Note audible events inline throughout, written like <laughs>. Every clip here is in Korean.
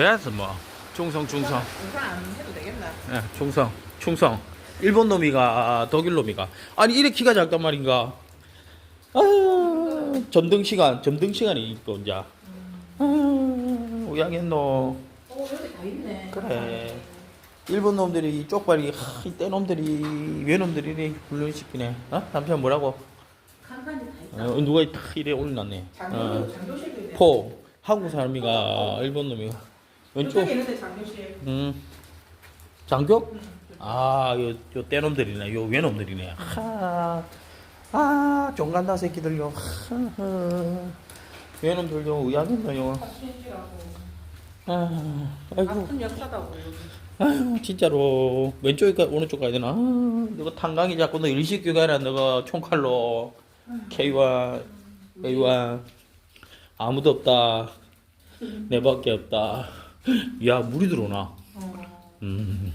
매야서 뭐 충성 충성. 우선 안 해도 되겠나? 예, 충성 충성. 일본 놈이가 독일 놈이가. 아니 이래 키가 작단 말인가? 아 점등 시간 점등 시간이 있고 이제. 아 우양했노 어 여기 다 있네. 그래. 일본 놈들이 이 쪽발이 하, 이때 놈들이 왜 놈들이니 훈련시키네. 어? 남편 뭐라고? 칸칸이 다 있다. 어, 누가 탁 이래 올려놨네. 어. 포. 한국 사람이가 일본 놈이가 왼쪽 이쪽에 있는데 장교실. 음 장교 응. 아, 요, 요 떼놈들이네. 요 외놈들이네. 하, 아, 종간다 새끼들 요. 하하. 외놈들 요, 의아겠나요. 박신지라고. 아, 아이고, 같은 역사다고 여기. 아이고, 진짜로. 왼쪽에 가, 오른쪽 가야 되나? 아, 너가 탄강이 자꾸 너 일식 교 가라, 너가 총칼로. K1, A1. 아무도 없다. 내밖에 없다. <laughs> 야, 물이 들어오나? 어. 음.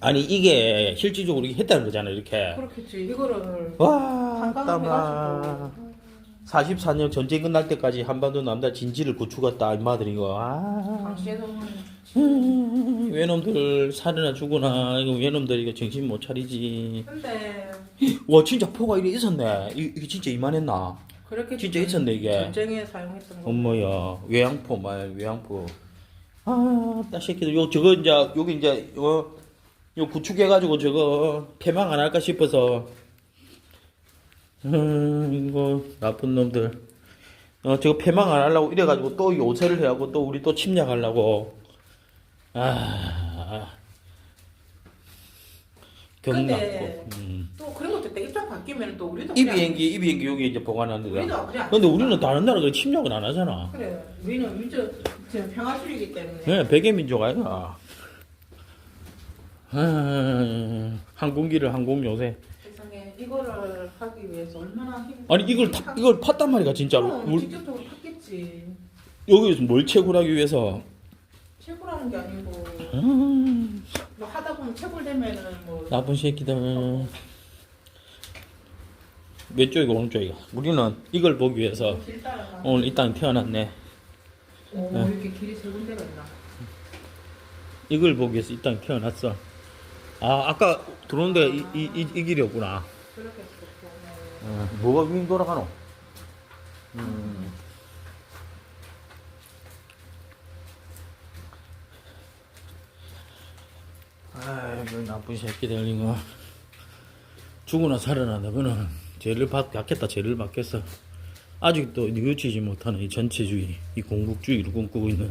아니, 이게 실질적으로 이게 했다는 거잖아, 이렇게. 그렇겠지. 이거를 와. 해가지고. 44년 전쟁 끝날 때까지 한반도 남자 진지를 구축했다, 임마들이 이거. 아. 음, 외놈들 살이나 죽으나, 이거 외놈들 이거 정신 못 차리지. 근데 와, 진짜 포가 이래 있었네. 이, 이게 진짜 이만했나? 그렇게 진짜 있었네, 이게. 전쟁에 사용했던 거. 엄마야, 외양포, 말, 외양포. 아, 나 새끼들, 요, 저거, 이제, 여기 이제, 요, 요 구축해가지고 저거, 폐망 안 할까 싶어서. 음, 이거, 나쁜 놈들. 어, 저거 폐망 안 하려고 이래가지고 또 요새를 해하고 또 우리 또 침략하려고. 아, 근데 경납고. 음. 또 그런 있다. 입장 바뀌면 또 우리도 이 그냥- 비행기, 이 비행기 여기 이제 보관하는 데다. 우리도 그냥 근데 우리는 다른 나라가 침략은 안 하잖아. 그래. 우리는 민주 지금 평화주의이기 때문에. 네, 백의 민족 아이가. 아, 항공기를 항공 요새. 세상에 이거를 하기 위해서 얼마나 힘. 아니 이걸 타, 이걸 팠단 말이야 진짜로. 직접적으로 탔겠지. 여기서 뭘 채굴하기 위해서. 채굴하는 게 아니고 음, 뭐 하다 보면 채굴되면은 뭐 나쁜 새끼들. 왼쪽이고 오른쪽이가. 우리는 이걸 보기 위해서 길 따라가. 오늘 이 땅에 태어났네. 오, 네. 이렇게 길이 세 군데가 있나? 이걸 보기 위해서 이 땅에 태어났어. 아 아까 들어온 데가 이, 이, 이, 이 길이었구나. 그렇겠고. 어, 뭐가 윙 돌아가노? 음. 아이고 나쁜 새끼들 이거 죽으나 살아나 너는 죄를 받, 받겠다 죄를 받겠어. 아직도 뉘우치지 못하는 이 전체주의 이 공국주의를 꿈꾸고 있는